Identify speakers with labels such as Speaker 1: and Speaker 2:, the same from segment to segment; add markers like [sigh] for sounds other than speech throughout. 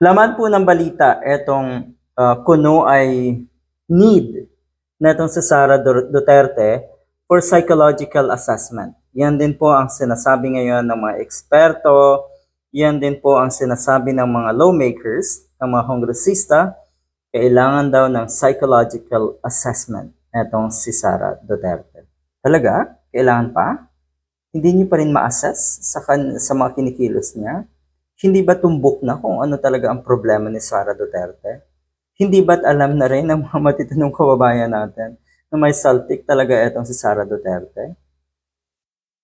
Speaker 1: Laman po ng balita, etong ah, kuno ay need na itong si Sara Du- Duterte for psychological assessment. Yan din po ang sinasabi ngayon ng mga eksperto, yan din po ang sinasabi ng mga lawmakers, ng mga kongresista, kailangan daw ng psychological assessment etong si Sara Duterte. Talaga? Kailangan pa? Hindi niyo pa rin ma-assess sa, kan- sa mga kinikilos niya? Hindi ba tumbok na kung ano talaga ang problema ni Sara Duterte? Hindi ba't alam na rin ng mga [laughs] matitinong kababayan natin na may saltik talaga itong si Sara Duterte?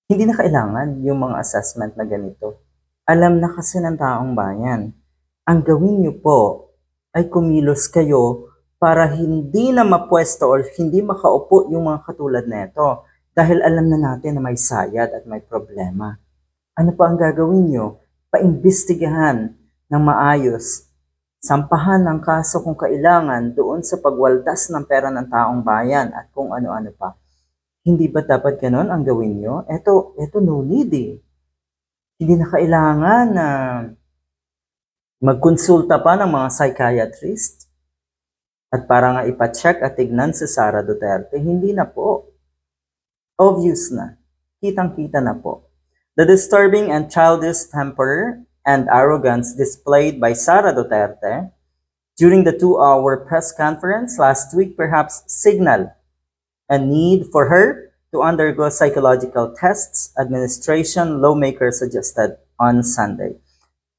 Speaker 1: Hindi na kailangan yung mga assessment na ganito. Alam na kasi ng taong bayan. Ang gawin niyo po ay kumilos kayo para hindi na mapwesto or hindi makaupo yung mga katulad nito dahil alam na natin na may sayad at may problema. Ano pa ang gagawin nyo? Paimbestigahan ng maayos. Sampahan ng kaso kung kailangan doon sa pagwaldas ng pera ng taong bayan at kung ano-ano pa. Hindi ba dapat ganon ang gawin nyo? Eto, eto no need eh. Hindi na kailangan na magkonsulta pa ng mga psychiatrist at para nga ipacheck at tignan si Sara Duterte, hindi na po. Obvious na. Kitang-kita na po. The disturbing and childish temper and arrogance displayed by Sara Duterte during the two-hour press conference last week perhaps signal a need for her to undergo psychological tests administration lawmakers suggested on Sunday.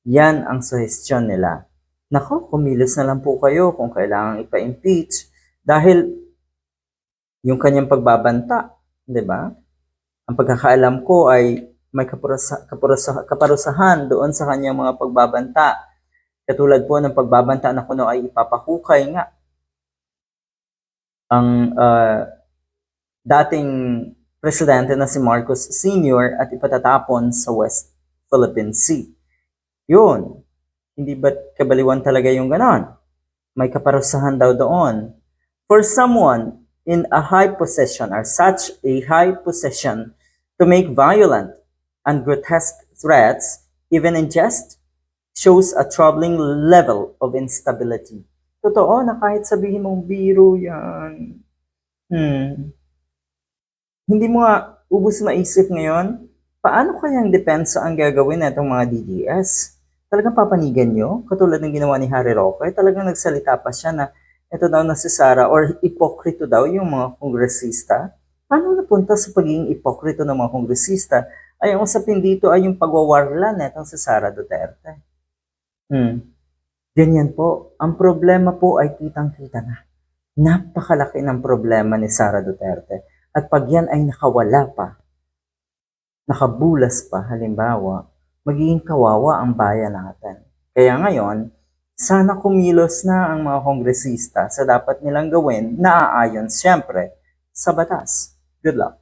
Speaker 1: Yan ang suhestyon nila. Nako, kumilos na lang po kayo kung kailangang ipa-impeach dahil yung kanyang pagbabanta, di ba? Ang pagkakaalam ko ay may kapurusa, kapurusa, kaparusahan doon sa kanyang mga pagbabanta. Katulad po ng pagbabanta na kuno ay ipapahukay nga ang ah, dating presidente na si Marcos Sr. at ipatatapon sa West Philippine Sea. Yun. Hindi ba kabaliwan talaga yung ganon? May kaparusahan daw doon. For someone in a high position or such a high position to make violent and grotesque threats, even in jest, shows a troubling level of instability. Totoo na kahit sabihin mong biro yan. Hmm. Hindi mo nga ubus maisip ngayon, paano kayang depensa ang gagawin na itong mga DDS? Talagang papanigan nyo? Katulad ng ginawa ni Harry Roque, talagang nagsalita pa siya na ito daw na si Sara or ipokrito daw yung mga kongresista. Paano napunta sa pagiging ipokrito ng mga kongresista? Ay, ang usapin dito ay yung pagwawarla netong si Sara Duterte. Hmm. Ganyan po. Ang problema po ay kitang-kita na. Napakalaki ng problema ni Sara Duterte. At pag yan ay nakawala pa, nakabulas pa, halimbawa, magiging kawawa ang bayan natin. Kaya ngayon, sana kumilos na ang mga kongresista sa dapat nilang gawin na aayon siyempre sa batas. Good luck.